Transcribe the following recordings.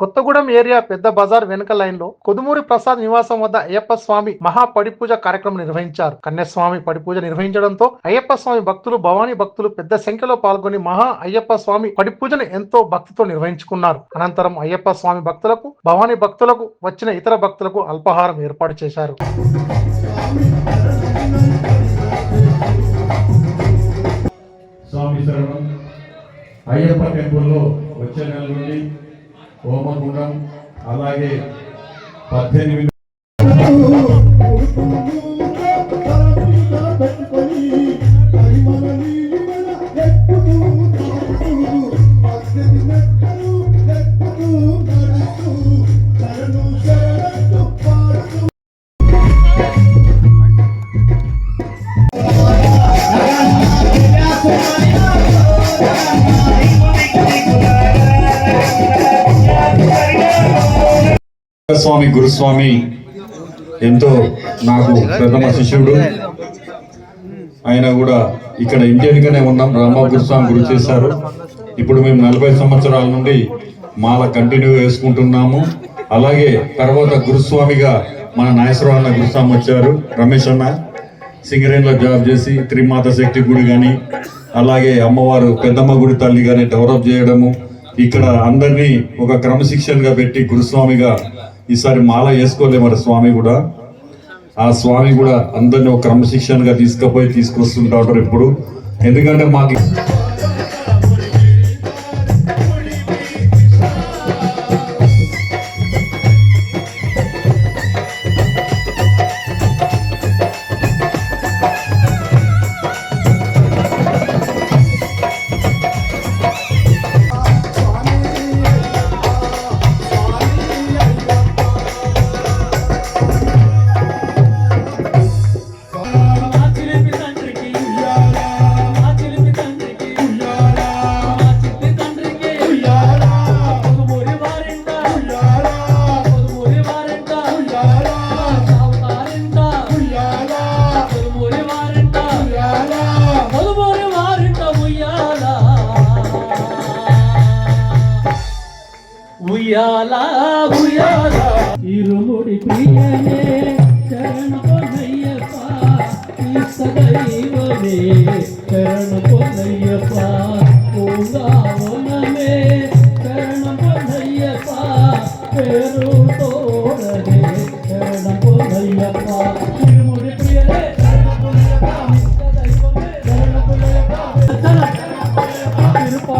Kothagudem area పెద్ద బజార్ వెనుక లైన్లో కొదుమూరి ప్రసాద్ నివాసం వద్ద అయ్యప్ప స్వామి మహా పడిపూజ కార్యక్రమం నిర్వహించారు. కన్యాస్వామి పడిపూజ నిర్వహించడంతో అయ్యప్ప స్వామి భక్తులు భవానీ భక్తులు పెద్ద సంఖ్యలో పాల్గొని మహా అయ్యప్ప స్వామి పడిపూజను ఎంతో భక్తితో నిర్వహించుకున్నారు. అనంతరం అయ్యప్ప స్వామి భక్తులకు భవానీ భక్తులకు వచ్చిన ఇతర భక్తులకు అల్పాహారం ఏర్పాటు చేశారు. స్వామి శరణం. అయ్యప్ప టెంపుల్లో వచ్చే నెల నుండి హోమగుండం అలాగే పద్దెనిమిది స్వామి గురుస్వామి ఎంతో నాకు ప్రథమ శిష్యుడు. ఆయన కూడా ఇక్కడ ఇండియన్గానే ఉన్నాం. రామా గురుస్వామి గురు చేశారు. ఇప్పుడు మేము నలభై సంవత్సరాల నుండి మాల కంటిన్యూ వేసుకుంటున్నాము. అలాగే తర్వాత గురుస్వామిగా మన నాగేశ్వరరావు అన్న గురుస్వామి వచ్చారు రమేష్ అన్న. సింగరేణిలో జాబ్ చేసి త్రిమాత శక్తి గుడి కానీ అలాగే అమ్మవారు పెద్దమ్మ గుడి తల్లి కానీ డెవలప్ చేయడము. ఇక్కడ అందరినీ ఒక క్రమశిక్షణగా పెట్టి గురుస్వామిగా ఈసారి మాల వేసుకోలే మరి స్వామి కూడా. ఆ స్వామి కూడా అందరినీ ఒక క్రమశిక్షణగా తీసుకుపోయి తీసుకొస్తుంటాడు ఇప్పుడు. ఎందుకంటే మాకు உயாலா உயாலா. இருமுடி பிரியனே சரண பொன்னையப்பா சதைவனே சரண பொன்னையப்பா பூங்காவனமே சரண பொன்னையப்பா பேரு தோரனே சரண பொன்னையப்பா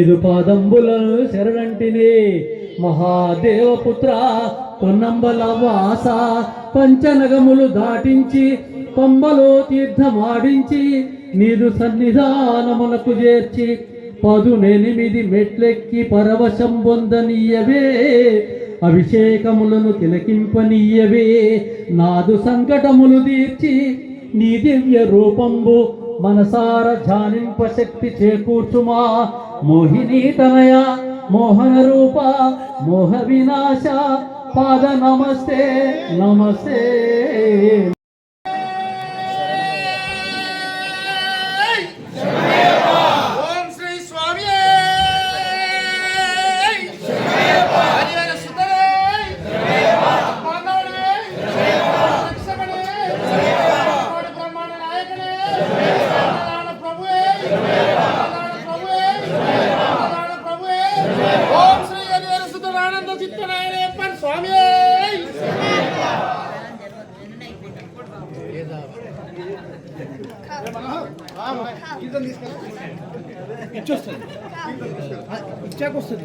నీదు పాదంబులను శరణంటిని మహాదేవపుత్ర పొన్నంబల వాస పంచనగములు దాటించి పంబలో తీర్థమాడించి నీదు సన్నిధానమునకు చేర్చి పదునెనిమిది మెట్లెక్కి పరవశం పొందనీయవే అభిషేకములను తిలకింపనీయవే నాదు సంకటములు తీర్చి నీ దివ్య రూపంబు మనసార ధ్యానింప శక్తి చేకూర్చుమా. మోహిని తనయ మోహన రూప మోహ వినాశ పాద నమస్తే నమస్తే. ఇచ్చొస్తుంది. ఇచ్చాక వస్తుంది